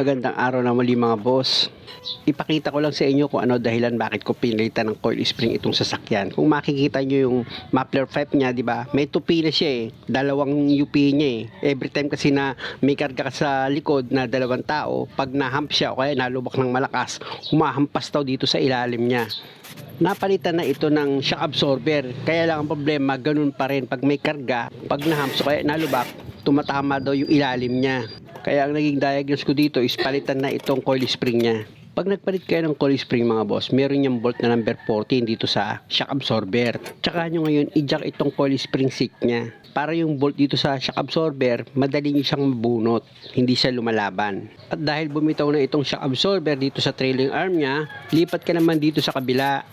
Magandang araw na muli mga boss. Ipakita ko lang sa inyo kung ano dahilan bakit ko pinilitan ng coil spring itong sasakyan. Kung makikita nyo yung muffler pipe niya, di ba? May tupi na siya eh. Dalawang UP niya eh. Every time kasi na may karga ka sa likod na dalawang tao, pag nahamp siya o kaya nalubak ng malakas, humahampas daw dito sa ilalim niya. Napalitan na ito ng shock absorber. Kaya lang ang problema, ganun pa rin. Pag may karga, pag nahamps o kaya nalubak, tumatama daw yung ilalim niya. Kaya ang naging diagnose ko dito is palitan na itong coil spring niya. Pag nagpalit kayo ng coil spring mga boss, meron yung bolt na number 14 dito sa shock absorber. Tsaka nyo ngayon i-jack itong coil spring seat niya. Para yung bolt dito sa shock absorber, madali siyang mabunot. Hindi siya lumalaban. At dahil bumitaw na itong shock absorber dito sa trailing arm niya, lipat ka naman dito sa kabila.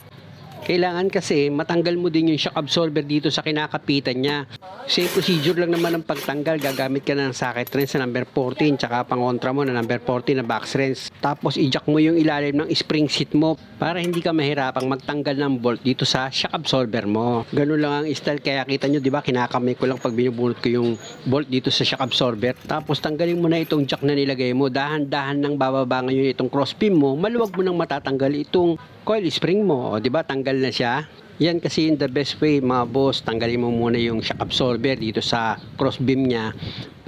Kailangan kasi matanggal mo din yung shock absorber dito sa kinakapitan niya. Same procedure lang naman ang pagtanggal. Gagamit ka na ng socket wrench na number 14 tsaka pangontra mo na number 14 na box wrench. Tapos i-jack mo yung ilalim ng spring seat mo para hindi ka mahirapang magtanggal ng bolt dito sa shock absorber mo. Ganun lang ang style kaya kita nyo di ba kinakamay ko lang pag binubunot ko yung bolt dito sa shock absorber. Tapos tanggalin mo na itong jack na nilagay mo. Dahan-dahan nang bababa ngayon itong crossbeam mo. Maluwag mo nang matatanggal itong coil spring mo, o, 'di ba? Tanggal na siya. Yan kasi yung the best way mga boss, tanggalin mo muna yung shock absorber dito sa crossbeam niya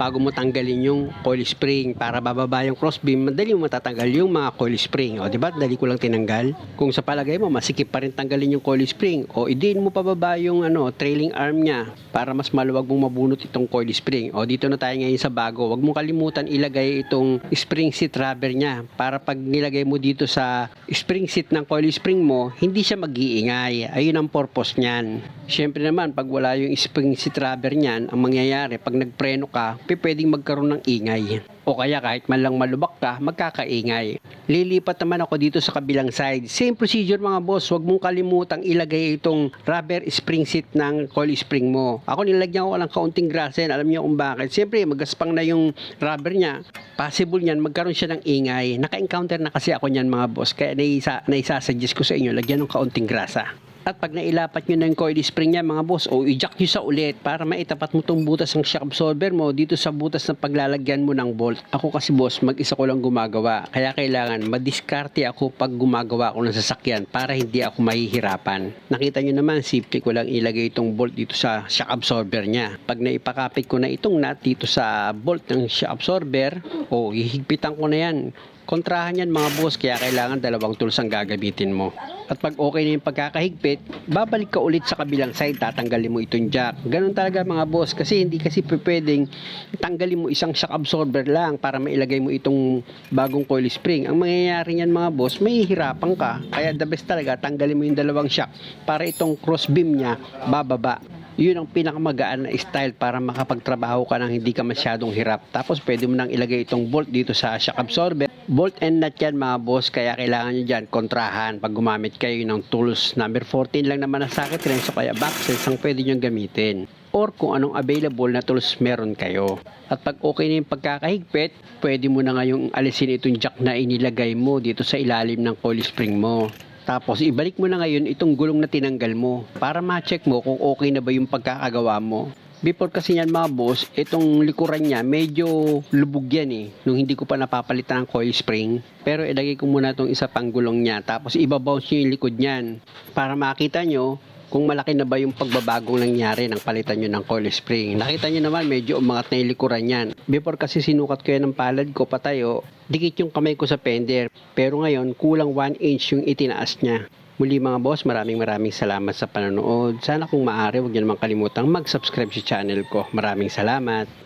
bago mo tanggalin yung coil spring para bababa yung crossbeam, madali mo matatanggal yung mga coil spring. O, di ba? Dali ko lang tinanggal. Kung sa palagay mo, masikip pa rin tanggalin yung coil spring. O, idin mo pababa yung ano, trailing arm niya para mas maluwag mong mabunot itong coil spring. O, dito na tayo ngayon sa bago. Huwag mo kalimutan ilagay itong spring seat rubber niya para pag nilagay mo dito sa spring seat ng coil spring mo, hindi siya mag-iingay. Ayun ang purpose niyan. Siyempre naman, pag wala yung spring seat rubber niyan, ang mangyayari, pag nagpreno ka, pwedeng magkaroon ng ingay. O kaya kahit man lang malubak ka, magkakaingay. Lilipat naman ako dito sa kabilang side. Same procedure mga boss, huwag mong kalimutang ilagay itong rubber spring seat ng coil spring mo. Ako nilagyan ko lang kaunting grasen, alam niyo kung bakit. Siyempre, magaspang na yung rubber niya. Possible niyan, magkaroon siya ng ingay. Naka-encounter na kasi ako niyan mga boss, kaya naisa, naisasuggest ko sa inyo, lagyan ng kaunting grasa. At pag nailapat nyo na yung coil spring niya mga boss, o i-jack nyo sa ulit para maitapat mo tong butas ng shock absorber mo dito sa butas ng paglalagyan mo ng bolt. Ako kasi boss, mag-isa ko lang gumagawa. Kaya kailangan madiskarte ako pag gumagawa ako ng sasakyan para hindi ako mahihirapan. Nakita nyo naman, simple ko lang ilagay itong bolt dito sa shock absorber niya. Pag naipakapit ko na itong nut dito sa bolt ng shock absorber, o hihigpitan ko na yan kontrahan yan mga boss kaya kailangan dalawang tools ang gagamitin mo. At pag okay na yung pagkakahigpit, babalik ka ulit sa kabilang side, tatanggalin mo itong jack. Ganun talaga mga boss kasi hindi kasi pwedeng tanggalin mo isang shock absorber lang para mailagay mo itong bagong coil spring. Ang mangyayari niyan mga boss, may hirapan ka. Kaya the best talaga, tanggalin mo yung dalawang shock para itong cross beam niya bababa yun ang pinakamagaan na style para makapagtrabaho ka nang hindi ka masyadong hirap. Tapos pwede mo nang ilagay itong bolt dito sa shock absorber. Bolt and nut yan mga boss, kaya kailangan nyo dyan kontrahan pag gumamit kayo ng tools. Number 14 lang naman ang socket rin, so kaya boxes ang pwede nyo gamitin or kung anong available na tools meron kayo. At pag okay na yung pagkakahigpit, pwede mo na ngayong alisin itong jack na inilagay mo dito sa ilalim ng coil spring mo. Tapos ibalik mo na ngayon itong gulong na tinanggal mo para ma-check mo kung okay na ba yung pagkakagawa mo. Before kasi yan mga boss, itong likuran niya medyo lubog yan eh. Nung hindi ko pa napapalitan ng coil spring. Pero ilagay ko muna itong isa pang gulong niya. Tapos ibabounce nyo yung likod niyan. Para makita nyo kung malaki na ba yung pagbabagong nangyari ng palitan nyo ng coil spring. Nakita nyo naman medyo umangat na yung likuran yan. Before kasi sinukat ko yan ng palad ko patayo, dikit yung kamay ko sa fender. Pero ngayon, kulang 1 inch yung itinaas niya. Muli mga boss, maraming maraming salamat sa panonood. Sana kung maaari, huwag niyo naman kalimutang mag-subscribe sa channel ko. Maraming salamat.